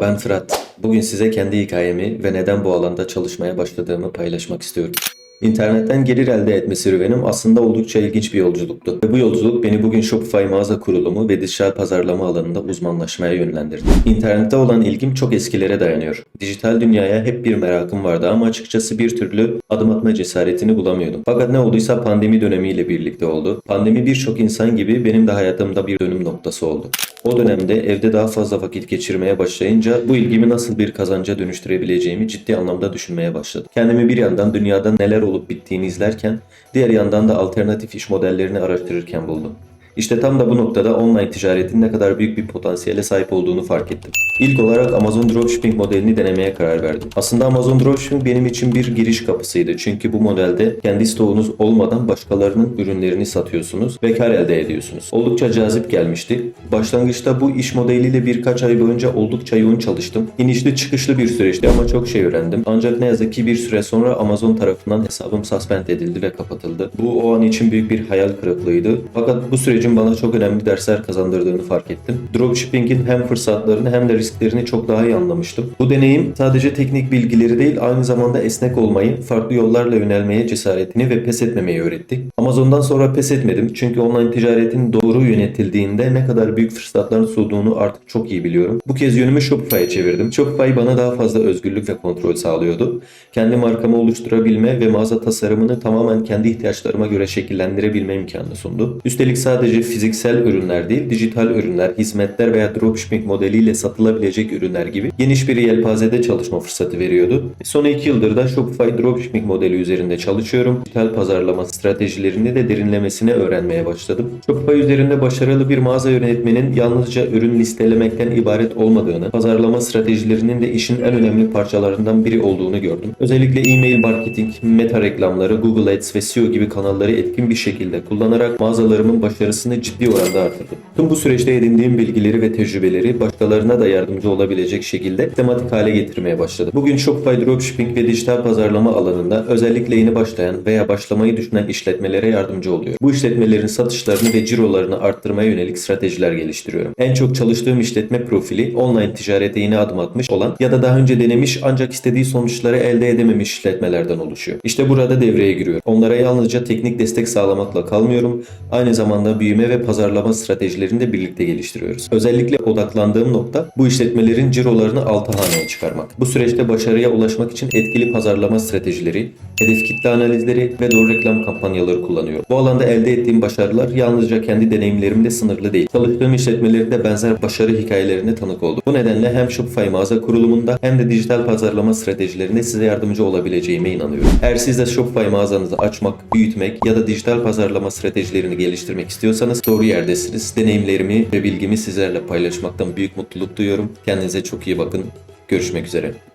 Ben Fırat. Bugün size kendi hikayemi ve neden bu alanda çalışmaya başladığımı paylaşmak istiyorum. İnternetten gelir elde etme serüvenim aslında oldukça ilginç bir yolculuktu. Ve bu yolculuk beni bugün Shopify mağaza kurulumu ve dijital pazarlama alanında uzmanlaşmaya yönlendirdi. İnternette olan ilgim çok eskilere dayanıyor. Dijital dünyaya hep bir merakım vardı ama açıkçası bir türlü adım atma cesaretini bulamıyordum. Fakat ne olduysa pandemi dönemiyle birlikte oldu. Pandemi birçok insan gibi benim de hayatımda bir dönüm noktası oldu. O dönemde evde daha fazla vakit geçirmeye başlayınca bu ilgimi nasıl bir kazanca dönüştürebileceğimi ciddi anlamda düşünmeye başladım. Kendimi bir yandan dünyada neler olup bittiğini izlerken diğer yandan da alternatif iş modellerini araştırırken buldum. İşte tam da bu noktada online ticaretin ne kadar büyük bir potansiyele sahip olduğunu fark ettim. İlk olarak Amazon Dropshipping modelini denemeye karar verdim. Aslında Amazon Dropshipping benim için bir giriş kapısıydı. Çünkü bu modelde kendi stoğunuz olmadan başkalarının ürünlerini satıyorsunuz ve kar elde ediyorsunuz. Oldukça cazip gelmişti. Başlangıçta bu iş modeliyle birkaç ay boyunca oldukça yoğun çalıştım. İnişli çıkışlı bir süreçti ama çok şey öğrendim. Ancak ne yazık ki bir süre sonra Amazon tarafından hesabım suspend edildi ve kapatıldı. Bu o an için büyük bir hayal kırıklığıydı. Fakat bu sürecin bana çok önemli dersler kazandırdığını fark ettim. Dropshipping'in hem fırsatlarını hem de risklerini çok daha iyi anlamıştım. Bu deneyim sadece teknik bilgileri değil aynı zamanda esnek olmayı, farklı yollarla yönelmeye cesaretini ve pes etmemeyi öğretti. Amazon'dan sonra pes etmedim çünkü online ticaretin doğru yönetildiğinde ne kadar büyük fırsatlar sunduğunu artık çok iyi biliyorum. Bu kez yönümü Shopify'a çevirdim. Shopify bana daha fazla özgürlük ve kontrol sağlıyordu. Kendi markamı oluşturabilme ve mağaza tasarımını tamamen kendi ihtiyaçlarıma göre şekillendirebilme imkanı sundu. Üstelik sadece fiziksel ürünler değil, dijital ürünler, hizmetler veya dropshipping modeliyle satılabilecek ürünler gibi geniş bir yelpazede çalışma fırsatı veriyordu. Son iki yıldır da Shopify dropshipping modeli üzerinde çalışıyorum. Dijital pazarlama stratejilerini de derinlemesine öğrenmeye başladım. Shopify üzerinde başarılı bir mağaza yönetmenin yalnızca ürün listelemekten ibaret olmadığını, pazarlama stratejilerinin de işin en önemli parçalarından biri olduğunu gördüm. Özellikle e-mail marketing, meta reklamları, Google Ads ve SEO gibi kanalları etkin bir şekilde kullanarak mağazalarımın başarısını ciddi oranda artırdım. Tüm bu süreçte edindiğim bilgileri ve tecrübeleri başkalarına da yardımcı olabilecek şekilde tematik hale getirmeye başladım. Bugün Shopify Dropshipping ve dijital pazarlama alanında özellikle yeni başlayan veya başlamayı düşünen işletmelere yardımcı oluyor. Bu işletmelerin satışlarını ve cirolarını arttırmaya yönelik stratejiler geliştiriyorum. En çok çalıştığım işletme profili online ticarete yeni adım atmış olan ya da daha önce denemiş ancak istediği sonuçları elde edememiş işletmelerden oluşuyor. İşte burada devreye giriyor. Onlara yalnızca teknik destek sağlamakla kalmıyorum. Aynı zamanda büyüme ve pazarlama stratejilerini de birlikte geliştiriyoruz. Özellikle odaklandığım nokta bu işletmelerin cirolarını altı haneye çıkarmak. Bu süreçte başarıya ulaşmak için etkili pazarlama stratejileri, hedef kitle analizleri ve doğru reklam kampanyaları kullanıyorum. Bu alanda elde ettiğim başarılar yalnızca kendi deneyimlerimle sınırlı değil. Çalıştığım işletmelerinde benzer başarı hikayelerine tanık oldum. Bu nedenle hem Shopify mağaza kurulumunda hem de dijital pazarlama stratejilerinde size yardımcı olabileceğime inanıyorum. Eğer siz de Shopify mağazanızı açmak, büyütmek ya da dijital pazarlama stratejilerini geliştirmek istiyorsanız doğru yerdesiniz. Deneyimlerimi ve bilgimi sizlerle paylaşmaktan büyük mutluluk duyuyorum. Kendinize çok iyi bakın. Görüşmek üzere.